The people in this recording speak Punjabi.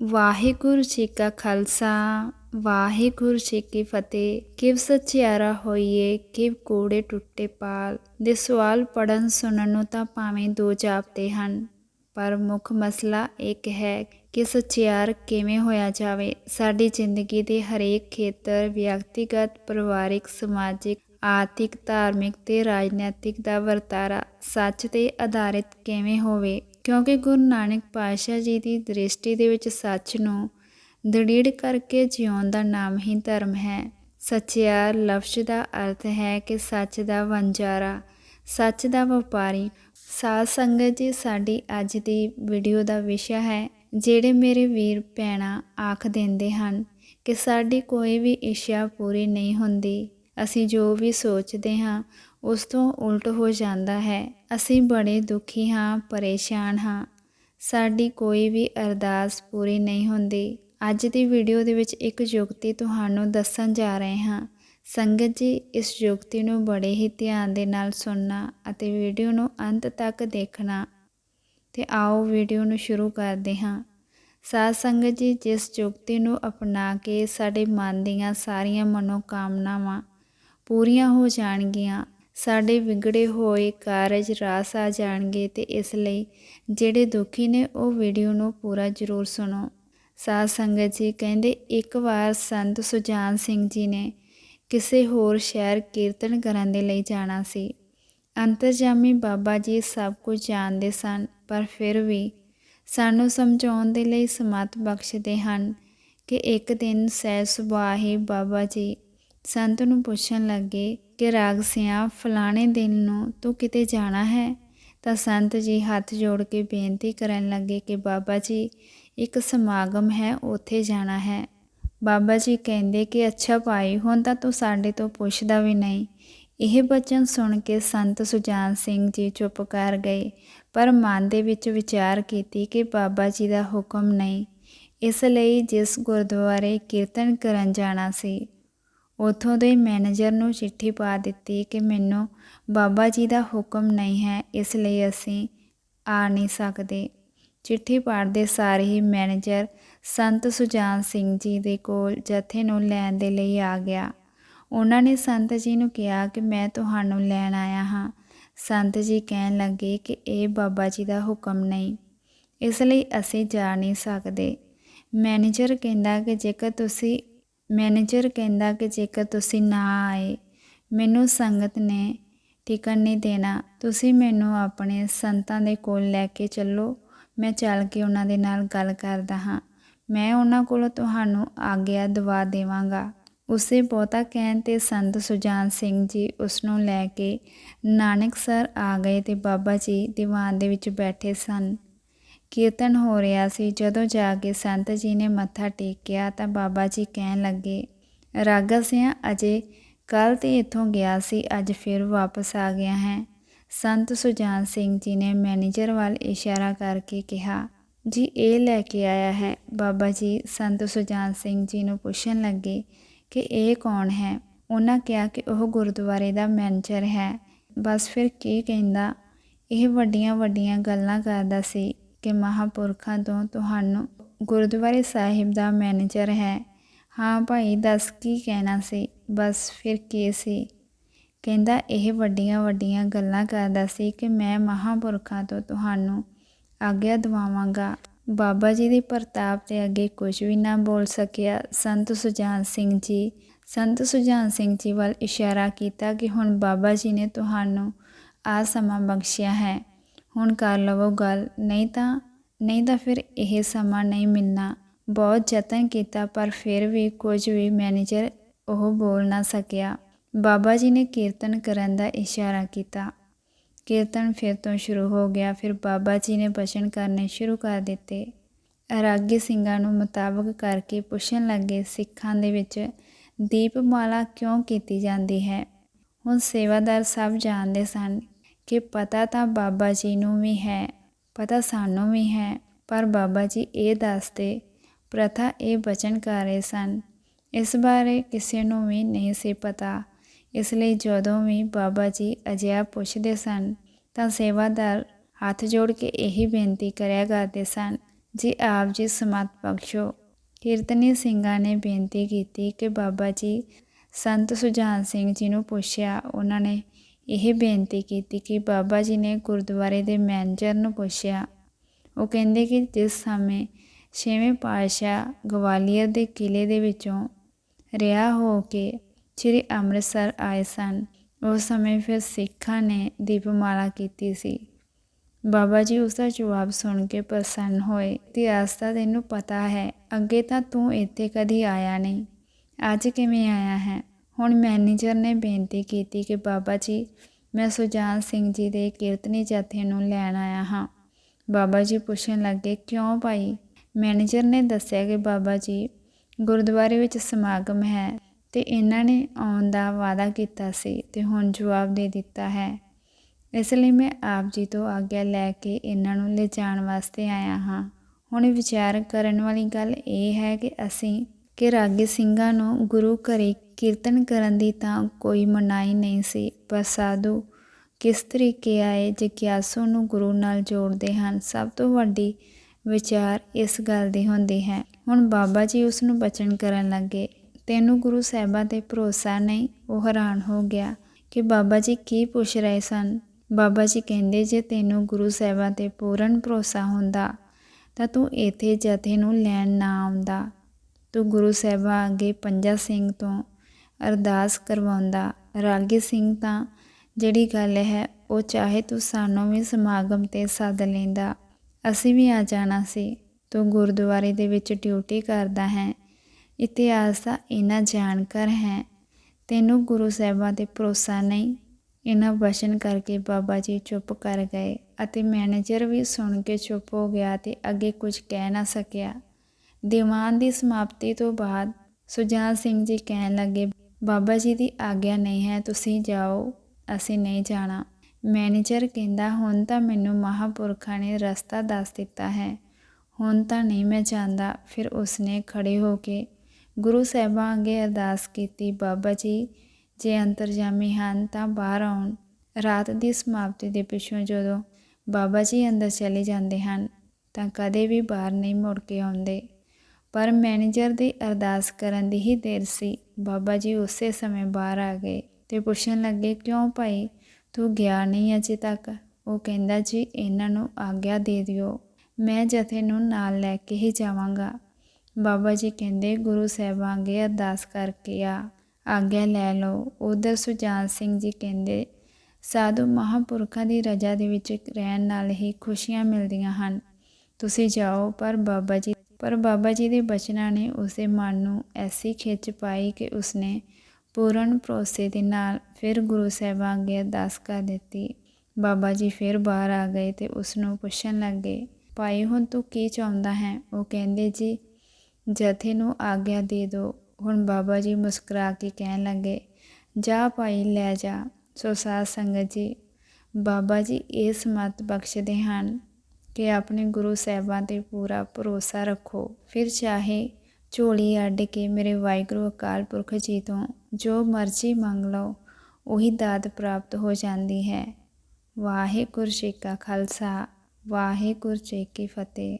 ਵਾਹਿਗੁਰੂ ਜੀ ਕਾ ਖਾਲਸਾ, ਵਾਹਿਗੁਰੂ ਜੀ ਕੀ ਫਤਿਹ। ਕਿਵ ਸਚਿਆਰਾ ਹੋਈਏ, ਕਿਵ ਕੋੜੇ ਟੁੱਟੇ ਪਾਲ। ਦੇ ਸਵਾਲ ਪੜਨ ਸੁਣਨ ਨੂੰ ਤਾਂ ਭਾਵੇਂ ਦੋ ਜਾਪਦੇ ਹਨ, ਪਰ ਮੁੱਖ ਮਸਲਾ ਇੱਕ ਹੈ ਕਿ ਸਚਿਆਰ ਕਿਵੇਂ ਹੋਇਆ ਜਾਵੇ। ਸਾਡੀ ਜ਼ਿੰਦਗੀ ਦੇ ਹਰੇਕ ਖੇਤਰ, ਵਿਅਕਤੀਗਤ, ਪਰਿਵਾਰਿਕ, ਸਮਾਜਿਕ, ਆਰਥਿਕ, ਧਾਰਮਿਕ ਤੇ ਰਾਜਨੀਤਿਕ ਦਾ ਵਰਤਾਰਾ ਸੱਚ ਤੇ ਆਧਾਰਿਤ ਕਿਵੇਂ ਹੋਵੇ ਕਿਉਂਕਿ ਗੁਰੂ ਨਾਨਕ ਪਾਤਸ਼ਾਹ ਜੀ ਦੀ ਦ੍ਰਿਸ਼ਟੀ ਦੇ ਵਿੱਚ ਸੱਚ ਨੂੰ ਦੜੀੜ ਕਰਕੇ ਜਿਉਣ ਦਾ ਨਾਮ ਹੀ ਧਰਮ ਹੈ। ਸੱਚਿਆਰ ਲਫ਼ਜ਼ ਦਾ ਅਰਥ ਹੈ ਕਿ ਸੱਚ ਦਾ ਵੰਜਾਰਾ ਸੱਚ ਦਾ ਵਪਾਰੀ, ਸਾਧ ਸੰਗਤ ਜੀ ਸਾਡੀ ਅੱਜ ਦੀ ਵੀਡੀਓ ਦਾ ਵਿਸ਼ਾ ਹੈ, ਜਿਹੜੇ ਮੇਰੇ ਵੀਰ ਭੈਣਾਂ ਆਖ ਦਿੰਦੇ ਹਨ ਕਿ ਸਾਡੀ ਕੋਈ ਵੀ ਇੱਛਾ ਪੂਰੀ ਨਹੀਂ ਹੁੰਦੀ। ਅਸੀਂ ਜੋ ਵੀ ਸੋਚਦੇ ਹਾਂ ਉਸ ਤੋਂ ਉਲਟ ਹੋ ਜਾਂਦਾ ਹੈ। ਅਸੀਂ ਬੜੇ ਦੁਖੀ ਹਾਂ, ਪਰੇਸ਼ਾਨ ਹਾਂ। ਸਾਡੀ ਕੋਈ ਵੀ ਅਰਦਾਸ ਪੂਰੀ ਨਹੀਂ ਹੁੰਦੀ। ਅੱਜ ਦੀ ਵੀਡੀਓ ਦੇ ਵਿੱਚ ਇੱਕ ਯੁਕਤੀ ਤੁਹਾਨੂੰ ਦੱਸਣ ਜਾ ਰਹੇ ਹਾਂ। ਸੰਗਤ ਜੀ, ਇਸ ਯੁਕਤੀ ਨੂੰ ਬੜੇ ਹੀ ਧਿਆਨ ਦੇ ਨਾਲ ਸੁਣਨਾ ਅਤੇ ਵੀਡੀਓ ਨੂੰ ਅੰਤ ਤੱਕ ਦੇਖਣਾ। ਤੇ ਆਓ ਵੀਡੀਓ ਨੂੰ ਸ਼ੁਰੂ ਕਰਦੇ ਹਾਂ। ਸਾਧ ਸੰਗਤ ਜੀ, ਜਿਸ ਯੁਕਤੀ ਨੂੰ ਅਪਣਾ ਕੇ ਸਾਡੇ ਮਨ ਦੀਆਂ ਸਾਰੀਆਂ ਮਨੋਕਾਮਨਾਵਾਂ ਪੂਰੀਆਂ ਹੋ ਜਾਣਗੀਆਂ ਸਾਡੇ ਵਿਗੜੇ ਹੋਏ ਕਾਰਜ ਰਾਸ ਆ ਜਾਣਗੇ ਤੇ ਇਸ ਲਈ ਜਿਹੜੇ ਦੁਖੀ ਨੇ ਉਹ ਵੀਡੀਓ ਨੂੰ ਪੂਰਾ ਜ਼ਰੂਰ ਸੁਣੋ। ਸਾਧ ਸੰਗਤ ਜੀ, ਕਹਿੰਦੇ ਇੱਕ ਵਾਰ ਸੰਤ ਸੁਜਾਨ ਸਿੰਘ ਜੀ ਨੇ ਕਿਸੇ ਹੋਰ ਸ਼ਹਿਰ ਕੀਰਤਨ ਕਰਨ ਦੇ ਲਈ ਜਾਣਾ ਸੀ। ਅੰਤਰਜਾਮੀ ਬਾਬਾ ਜੀ ਸਭ ਕੁਝ ਜਾਣਦੇ ਸਨ, ਪਰ ਫਿਰ ਵੀ ਸਾਨੂੰ ਸਮਝਾਉਣ ਦੇ ਲਈ ਸਮਤ ਬਖਸ਼ਦੇ ਹਨ ਕਿ ਇੱਕ ਦਿਨ ਸਹਿ ਸੁਭਾਅ ਹੀ ਬਾਬਾ ਜੀ ਸੰਤ ਨੂੰ ਪੁੱਛਣ ਲੱਗੇ ਕਿ ਰਾਗ ਸਿਆਂ ਫਲਾਣੇ ਦਿਨ ਨੂੰ ਤੂੰ ਕਿਤੇ ਜਾਣਾ ਹੈ? ਤਾਂ ਸੰਤ ਜੀ ਹੱਥ ਜੋੜ ਕੇ ਬੇਨਤੀ ਕਰਨ ਲੱਗੇ ਕਿ ਬਾਬਾ ਜੀ, ਇੱਕ ਸਮਾਗਮ ਹੈ, ਉੱਥੇ ਜਾਣਾ ਹੈ। ਬਾਬਾ ਜੀ ਕਹਿੰਦੇ ਕਿ ਅੱਛਾ ਭਾਈ, ਹੁਣ ਤਾਂ ਤੂੰ ਸਾਡੇ ਤੋਂ ਪੁੱਛਦਾ ਵੀ ਨਹੀਂ। ਇਹ ਬਚਨ ਸੁਣ ਕੇ ਸੰਤ ਸੁਜਾਨ ਸਿੰਘ ਜੀ ਚੁੱਪ ਕਰ ਗਏ, ਪਰ ਮਨ ਦੇ ਵਿੱਚ ਵਿਚਾਰ ਕੀਤੀ ਕਿ ਬਾਬਾ ਜੀ ਦਾ ਹੁਕਮ ਨਹੀਂ। ਇਸ ਲਈ ਜਿਸ ਗੁਰਦੁਆਰੇ ਕੀਰਤਨ ਕਰਨ ਜਾਣਾ ਸੀ ਉੱਥੋਂ ਦੇ ਮੈਨੇਜਰ ਨੂੰ ਚਿੱਠੀ ਪਾ ਦਿੱਤੀ ਕਿ ਮੈਨੂੰ ਬਾਬਾ ਜੀ ਦਾ ਹੁਕਮ ਨਹੀਂ ਹੈ, ਇਸ ਲਈ ਅਸੀਂ ਆ ਨਹੀਂ ਸਕਦੇ। ਚਿੱਠੀ ਪੜ੍ਹਦੇ ਸਾਰੇ ਹੀ ਮੈਨੇਜਰ ਸੰਤ ਸੁਜਾਨ ਸਿੰਘ ਜੀ ਦੇ ਕੋਲ ਜਥੇ ਨੂੰ ਲੈਣ ਦੇ ਲਈ ਆ ਗਿਆ। ਉਹਨਾਂ ਨੇ ਸੰਤ ਜੀ ਨੂੰ ਕਿਹਾ ਕਿ ਮੈਂ ਤੁਹਾਨੂੰ ਲੈਣ ਆਇਆ ਹਾਂ। ਸੰਤ ਜੀ ਕਹਿਣ ਲੱਗੇ ਕਿ ਇਹ ਬਾਬਾ ਜੀ ਦਾ ਹੁਕਮ ਨਹੀਂ, ਇਸ ਲਈ ਅਸੀਂ ਜਾ ਨਹੀਂ ਸਕਦੇ। ਮੈਨੇਜਰ ਕਹਿੰਦਾ ਕਿ ਜੇਕਰ ਤੁਸੀਂ ਮੈਨੇਜਰ ਕਹਿੰਦਾ ਕਿ ਜੇਕਰ ਤੁਸੀਂ ਨਾ ਆਏ, ਮੈਨੂੰ ਸੰਗਤ ਨੇ ਟਿਕਣ ਨਹੀਂ ਦੇਣਾ, ਤੁਸੀਂ ਮੈਨੂੰ ਆਪਣੇ ਸੰਤਾਂ ਦੇ ਕੋਲ ਲੈ ਕੇ ਚੱਲੋ। ਮੈਂ ਚੱਲ ਕੇ ਉਹਨਾਂ ਦੇ ਨਾਲ ਗੱਲ ਕਰਦਾ ਹਾਂ। ਮੈਂ ਉਹਨਾਂ ਕੋਲੋਂ ਤੁਹਾਨੂੰ ਆਗਿਆ ਦਵਾ ਦੇਵਾਂਗਾ। ਉਸੇ ਬਹੁਤਾ ਕਹਿਣ ਤੇ ਸੰਤ ਸੁਜਾਨ ਸਿੰਘ ਜੀ ਉਸ ਨੂੰ ਲੈ ਕੇ ਨਾਨਕ ਸਰ ਆ ਗਏ ਤੇ ਬਾਬਾ ਜੀ ਦੀਵਾਨ ਦੇ ਵਿੱਚ ਬੈਠੇ ਸਨ। ਕੀਰਤਨ ਹੋ ਰਿਹਾ ਸੀ। ਜਦੋਂ ਜਾ ਕੇ ਸੰਤ ਜੀ ਨੇ ਮੱਥਾ ਟੇਕਿਆ ਤਾਂ ਬਾਬਾ ਜੀ ਕਹਿਣ ਲੱਗੇ ਰਾਗਾ ਸਿਆ, ਅਜੇ ਕੱਲ ਤੇ ਇੱਥੋਂ ਗਿਆ ਸੀ, ਅੱਜ ਫਿਰ ਵਾਪਸ ਆ ਗਿਆ ਹੈ। ਸੰਤ ਸੁਜਾਨ ਸਿੰਘ ਜੀ ਨੇ ਮੈਨੇਜਰ ਵੱਲ ਇਸ਼ਾਰਾ ਕਰਕੇ ਕਿਹਾ, ਜੀ, ਇਹ ਲੈ ਕੇ ਆਇਆ ਹੈ। ਬਾਬਾ ਜੀ ਸੰਤ ਸੁਜਾਨ ਸਿੰਘ ਜੀ ਨੂੰ ਪੁੱਛਣ ਲੱਗੇ ਕਿ ਇਹ ਕੌਣ ਹੈ? ਉਹਨਾਂ ਕਿਹਾ ਕਿ ਉਹ ਗੁਰਦੁਆਰੇ ਦਾ ਮੈਨੇਜਰ ਹੈ। ਬਸ ਫਿਰ ਕੀ ਕਹਿੰਦਾ? ਇਹ ਵੱਡੀਆਂ ਵੱਡੀਆਂ ਗੱਲਾਂ ਕਰਦਾ ਸੀ। ਕਿ ਮਹਾਪੁਰਖਾਂ ਤੋਂ ਤੁਹਾਨੂੰ ਗੁਰਦੁਆਰੇ ਸਾਹਿਬ ਦਾ ਮੈਨੇਜਰ ਹੈ। ਹਾਂ ਭਾਈ, ਦੱਸ ਕੀ ਕਹਿਣਾ ਸੀ? ਬਸ ਫਿਰ ਕੀ ਸੀ? ਕਹਿੰਦਾ, ਇਹ ਵੱਡੀਆਂ ਵੱਡੀਆਂ ਗੱਲਾਂ ਕਰਦਾ ਸੀ ਕਿ ਮੈਂ ਮਹਾਪੁਰਖਾਂ ਤੋਂ ਤੁਹਾਨੂੰ ਆਗਿਆ ਦਵਾਵਾਂਗਾ। ਬਾਬਾ ਜੀ ਦੀ ਪ੍ਰਤਾਪ ਦੇ ਅੱਗੇ ਕੁਝ ਵੀ ਨਾ ਬੋਲ ਸਕਿਆ। ਸੰਤ ਸੁਜਾਨ ਸਿੰਘ ਜੀ, ਸੰਤ ਸੁਜਾਨ ਸਿੰਘ ਜੀ ਵੱਲ ਇਸ਼ਾਰਾ ਕੀਤਾ ਕਿ ਹੁਣ ਬਾਬਾ ਜੀ ਨੇ ਤੁਹਾਨੂੰ ਆ ਸਮਾਂ ਬਖਸ਼ਿਆ ਹੈ। ਹੁਣ ਕਰ ਲਵੋ ਗੱਲ। ਨਹੀਂ ਤਾਂ ਨਹੀਂ ਤਾਂ ਫਿਰ ਇਹ ਸਮਾਂ ਨਹੀਂ ਮਿਲਣਾ। ਬਹੁਤ ਯਤਨ ਕੀਤਾ, ਪਰ ਫਿਰ ਵੀ ਕੁਝ ਵੀ ਮੈਨੇਜਰ ਉਹ ਬੋਲ ਨਾ ਸਕਿਆ। ਬਾਬਾ ਜੀ ਨੇ ਕੀਰਤਨ ਕਰਨ ਦਾ ਇਸ਼ਾਰਾ ਕੀਤਾ। ਕੀਰਤਨ ਫਿਰ ਤੋਂ ਸ਼ੁਰੂ ਹੋ ਗਿਆ। ਫਿਰ ਬਾਬਾ ਜੀ ਨੇ ਬਚਨ ਕਰਨੇ ਸ਼ੁਰੂ ਕਰ ਦਿੱਤੇ। ਰਾਗੀ ਸਿੰਘਾਂ ਨੂੰ ਮੁਤਾਬਕ ਕਰਕੇ ਪੁੱਛਣ ਲੱਗੇ, ਸਿੱਖਾਂ ਦੇ ਵਿੱਚ ਦੀਪਮਾਲਾ ਕਿਉਂ ਕੀਤੀ ਜਾਂਦੀ ਹੈ? ਹੁਣ ਸੇਵਾਦਾਰ ਸਭ ਜਾਣਦੇ ਸਨ। ਕਿ ਪਤਾ ਤਾਂ ਬਾਬਾ ਜੀ ਨੂੰ ਵੀ ਹੈ, ਪਤਾ ਸਾਨੂੰ ਵੀ ਹੈ, ਪਰ ਬਾਬਾ ਜੀ ਇਹ ਦੱਸਦੇ, ਪ੍ਰਥਾ ਇਹ ਬਚਨ ਕਰ ਰਹੇ ਸਨ। ਇਸ ਬਾਰੇ ਕਿਸੇ ਨੂੰ ਵੀ ਨਹੀਂ ਸੀ ਪਤਾ। ਇਸ ਲਈ ਜਦੋਂ ਵੀ ਬਾਬਾ ਜੀ ਅਜਿਹਾ ਪੁੱਛਦੇ ਸਨ, ਤਾਂ ਸੇਵਾਦਾਰ ਹੱਥ ਜੋੜ ਕੇ ਇਹੀ ਬੇਨਤੀ ਕਰਿਆ ਕਰਦੇ ਸਨ, ਜੀ ਆਪ ਜੀ ਸਮਤ ਬਖਸ਼ੋ। ਕੀਰਤਨੀ ਸਿੰਘਾਂ ਨੇ ਬੇਨਤੀ ਕੀਤੀ ਕਿ ਬਾਬਾ ਜੀ ਸੰਤ ਸੁਜਾਨ ਸਿੰਘ ਜੀ ਨੂੰ ਪੁੱਛਿਆ। ਉਹਨਾਂ ਨੇ ਇਹ ਬੇਨਤੀ ਕੀਤੀ ਕਿ ਬਾਬਾ ਜੀ ਨੇ ਗੁਰਦੁਆਰੇ ਦੇ ਮੈਨੇਜਰ ਨੂੰ ਪੁੱਛਿਆ। ਉਹ ਕਹਿੰਦੇ ਕਿ ਜਿਸ ਸਮੇਂ ਛੇਵੇਂ ਪਾਤਸ਼ਾਹ ਗਵਾਲੀਅਰ ਦੇ ਕਿਲੇ ਦੇ ਵਿੱਚੋਂ ਰਿਹਾ ਹੋ ਕੇ ਸ੍ਰੀ ਅੰਮ੍ਰਿਤਸਰ ਆਏ ਸਨ, ਉਸ ਸਮੇਂ ਫਿਰ ਸਿੱਖਾਂ ਨੇ ਦੀਪਮਾਲਾ ਕੀਤੀ ਸੀ। ਬਾਬਾ ਜੀ ਉਸ ਦਾ ਜਵਾਬ ਸੁਣ ਕੇ ਪ੍ਰਸੰਨ ਹੋਏ ਇਤਿਹਾਸ ਦਾ ਤੈਨੂੰ ਪਤਾ ਹੈ, ਅੱਗੇ ਤਾਂ ਤੂੰ ਇੱਥੇ ਕਦੀ ਆਇਆ ਨਹੀਂ, ਅੱਜ ਕਿਵੇਂ ਆਇਆ ਹੈ? ਹੁਣ ਮੈਨੇਜਰ ਨੇ ਬੇਨਤੀ ਕੀਤੀ ਕਿ ਬਾਬਾ ਜੀ, ਮੈਂ ਸੁਜਾਨ ਸਿੰਘ ਜੀ ਦੇ ਕੀਰਤਨੀ ਜਥੇ ਨੂੰ ਲੈਣ ਆਇਆ ਹਾਂ। ਬਾਬਾ ਜੀ ਪੁੱਛਣ ਲੱਗੇ, ਕਿਉਂ ਭਾਈ? ਮੈਨੇਜਰ ਨੇ ਦੱਸਿਆ ਕਿ ਬਾਬਾ ਜੀ, ਗੁਰਦੁਆਰੇ ਵਿੱਚ ਸਮਾਗਮ ਹੈ ਤੇ ਇਹਨਾਂ ਨੇ ਆਉਣ ਦਾ ਵਾਅਦਾ ਕੀਤਾ ਸੀ ਤੇ ਹੁਣ ਜਵਾਬ ਦੇ ਦਿੱਤਾ ਹੈ। ਇਸ ਲਈ ਮੈਂ ਆਪ ਜੀ ਤੋਂ ਆਗਿਆ ਲੈ ਕੇ ਇਹਨਾਂ ਨੂੰ ਲਿਜਾਣ ਵਾਸਤੇ ਆਇਆ ਹਾਂ। ਹੁਣ ਵਿਚਾਰ ਕਰਨ ਵਾਲੀ ਗੱਲ ਇਹ ਹੈ ਕਿ ਅਸੀਂ ਕਿ ਰਾਗੀ ਸਿੰਘਾਂ ਨੂੰ ਗੁਰੂ ਘਰੇ ਕੀਰਤਨ ਕਰਨ ਦੀ ਤਾਂ ਕੋਈ ਮਨਾਹੀ ਨਹੀਂ ਸੀ, ਪਰ ਸਾਧੂ ਕਿਸ ਤਰੀਕੇ ਆਏ ਜਿਗਿਆਸੂ ਨੂੰ ਗੁਰੂ ਨਾਲ ਜੋੜਦੇ ਹਨ? ਸਭ ਤੋਂ ਵੱਡੀ ਵਿਚਾਰ ਇਸ ਗੱਲ ਦੀ ਹੁੰਦੀ ਹੈ। ਹੁਣ ਬਾਬਾ ਜੀ ਉਸ ਨੂੰ ਬਚਨ ਕਰਨ ਲੱਗੇ। ਤੈਨੂੰ ਗੁਰੂ ਸਾਹਿਬਾਂ ਤੇ ਭਰੋਸਾ ਨਹੀਂ? ਉਹ ਹੈਰਾਨ ਹੋ ਗਿਆ ਕਿ ਬਾਬਾ ਜੀ ਕੀ ਪੁੱਛ ਰਹੇ ਸਨ? ਬਾਬਾ ਜੀ ਕਹਿੰਦੇ, ਜੇ ਤੈਨੂੰ ਗੁਰੂ ਸਾਹਿਬਾਂ ਤੇ ਪੂਰਨ ਭਰੋਸਾ ਹੁੰਦਾ, ਤਾਂ ਤੂੰ ਇੱਥੇ ਜਥੇ ਨੂੰ ਲੈਣ ਨਾ ਆਉਂਦਾ। ਤੂੰ ਗੁਰੂ ਸਾਹਿਬਾਂ ਅੱਗੇ ਪੰਜਾ ਸਿੰਘ ਤੋਂ ਅਰਦਾਸ ਕਰਵਾਉਂਦਾ, ਰਾਗੀ ਸਿੰਘ ਤਾਂ ਜਿਹੜੀ ਗੱਲ ਹੈ, ਉਹ ਚਾਹੇ ਤੂੰ ਸਾਨੂੰ ਵੀ ਸਮਾਗਮ ਤੇ ਸੱਦ ਲੈਂਦਾ। ਅਸੀਂ ਵੀ ਆ ਜਾਣਾ ਸੀ। ਤੂੰ ਗੁਰਦੁਆਰੇ ਦੇ ਵਿੱਚ ਡਿਊਟੀ ਕਰਦਾ ਹੈ। ਇਤਿਹਾਸ ਦਾ ਇੰਨਾ ਜਾਣਕਾਰ ਹੈ। ਤੈਨੂੰ ਗੁਰੂ ਸਾਹਿਬਾਂ ਤੇ ਭਰੋਸਾ ਨਹੀਂ? ਇਹਨਾਂ ਵਚਨ ਕਰਕੇ ਬਾਬਾ ਜੀ ਚੁੱਪ ਕਰ ਗਏ ਅਤੇ ਮੈਨੇਜਰ ਵੀ ਸੁਣ ਕੇ ਚੁੱਪ ਹੋ ਗਿਆ ਤੇ ਅੱਗੇ ਕੁਝ ਕਹਿ ਨਾ ਸਕਿਆ। ਦੀਵਾਨ ਦੀ ਸਮਾਪਤੀ ਤੋਂ ਬਾਅਦ ਸੁਜਾਨ ਸਿੰਘ ਜੀ ਕਹਿਣ ਲੱਗੇ ਬਾਬਾ ਜੀ ਦੀ ਆਗਿਆ ਨਹੀਂ ਹੈ, ਤੁਸੀਂ ਜਾਓ, ਅਸੀਂ ਨਹੀਂ ਜਾਣਾ। ਮੈਨੇਜਰ ਕਹਿੰਦਾ, ਹੁਣ ਤਾਂ ਮੈਨੂੰ ਮਹਾਪੁਰਖਾਂ ਨੇ ਰਸਤਾ ਦੱਸ ਦਿੱਤਾ ਹੈ। ਹੁਣ ਤਾਂ ਨਹੀਂ ਮੈਂ ਜਾਂਦਾ। ਫਿਰ ਉਸਨੇ ਖੜੇ ਹੋ ਕੇ ਗੁਰੂ ਸਾਹਿਬਾਂ ਅੱਗੇ ਅਰਦਾਸ ਕੀਤੀ, ਬਾਬਾ ਜੀ, ਜੇ ਅੰਤਰਜਾਮੀ ਹਨ ਤਾਂ ਬਾਹਰ ਆਉਣ। ਰਾਤ ਦੀ ਸਮਾਪਤੀ ਦੇ ਪਿੱਛੋਂ ਜਦੋਂ ਬਾਬਾ ਜੀ ਅੰਦਰ ਚਲੇ ਜਾਂਦੇ ਹਨ, ਤਾਂ ਕਦੇ ਵੀ ਬਾਹਰ ਨਹੀਂ ਮੁੜ ਕੇ ਆਉਂਦੇ। ਪਰ ਮੈਨੇਜਰ ਦੀ ਅਰਦਾਸ ਕਰਨ ਦੀ ਹੀ ਦੇਰ ਸੀ। ਬਾਬਾ ਜੀ ਉਸੇ ਸਮੇਂ ਬਾਹਰ ਆ ਗਏ ਤੇ ਪੁੱਛਣ ਲੱਗੇ, ਕਿਉਂ ਭਾਈ? ਤੂੰ ਗਿਆ ਨਹੀਂ ਅਜੇ ਤੱਕ? ਉਹ ਕਹਿੰਦਾ, ਜੀ, ਇਹਨਾਂ ਨੂੰ ਆਗਿਆ ਦੇ ਦਿਓ। ਮੈਂ ਜਥੇ ਨੂੰ ਨਾਲ ਲੈ ਕੇ ਹੀ ਜਾਵਾਂਗਾ। ਬਾਬਾ ਜੀ ਕਹਿੰਦੇ, ਗੁਰੂ ਸਾਹਿਬਾਂ ਅੱਗੇ ਅਰਦਾਸ ਕਰਕੇ ਆ। ਆਗਿਆ ਲੈ ਲਓ। ਉਧਰ ਸੁਜਾਨ ਸਿੰਘ ਜੀ ਕਹਿੰਦੇ, ਸਾਧੂ ਮਹਾਪੁਰਖਾਂ ਦੀ ਰਜਾ ਦੇ ਵਿੱਚ ਰਹਿਣ ਨਾਲ ਹੀ ਖੁਸ਼ੀਆਂ ਮਿਲਦੀਆਂ ਹਨ। ਤੁਸੀਂ ਜਾਓ, ਪਰ ਬਾਬਾ ਜੀ ਪਰ ਬਾਬਾ ਜੀ ਦੇ ਬਚਨਾਂ ਨੇ ਉਸਦੇ ਮਨ ਨੂੰ ਐਸੀ ਖਿੱਚ ਪਾਈ ਕਿ ਉਸਨੇ ਪੂਰਨ ਭਰੋਸੇ ਦੇ ਨਾਲ ਫਿਰ ਗੁਰੂ ਸਾਹਿਬਾਂ ਅੱਗੇ ਅਰਦਾਸ ਕਰ ਦਿੱਤੀ। ਬਾਬਾ ਜੀ ਫਿਰ ਬਾਹਰ ਆ ਗਏ ਤੇ ਉਸ ਨੂੰ ਪੁੱਛਣ ਲੱਗੇ, ਭਾਈ, ਹੁਣ ਤੂੰ ਕੀ ਚਾਹੁੰਦਾ ਹੈ? ਉਹ ਕਹਿੰਦੇ, ਜੀ, ਜਥੇ ਨੂੰ ਆਗਿਆ ਦੇ ਦਿਓ। ਹੁਣ ਬਾਬਾ ਜੀ ਮੁਸਕਰਾ ਕੇ ਕਹਿਣ ਲੱਗੇ, ਜਾ ਭਾਈ, ਲੈ ਜਾ। ਸੋ ਸਾਧ ਸੰਗਤ ਜੀ, ਬਾਬਾ ਜੀ ਇਸ ਮਤ ਬਖਸ਼ਦੇ ਹਨ ਕਿ ਆਪਣੇ ਗੁਰੂ ਸਾਹਿਬਾਂ ਤੇ ਪੂਰਾ ਭਰੋਸਾ ਰੱਖੋ। ਫਿਰ ਚਾਹੇ ਝੋਲੀ ਅੱਡ ਕੇ ਮੇਰੇ ਵਾਹਿਗੁਰੂ ਅਕਾਲ ਪੁਰਖ ਜੀ ਤੋਂ ਜੋ ਮਰਜ਼ੀ ਮੰਗ ਲਓ, ਉਹੀ ਦਾਤ ਪ੍ਰਾਪਤ ਹੋ ਜਾਂਦੀ ਹੈ। ਵਾਹਿਗੁਰੂ ਜੀ ਕਾ ਖਾਲਸਾ, ਵਾਹਿਗੁਰੂ ਜੀ ਕੀ ਫਤਿਹ।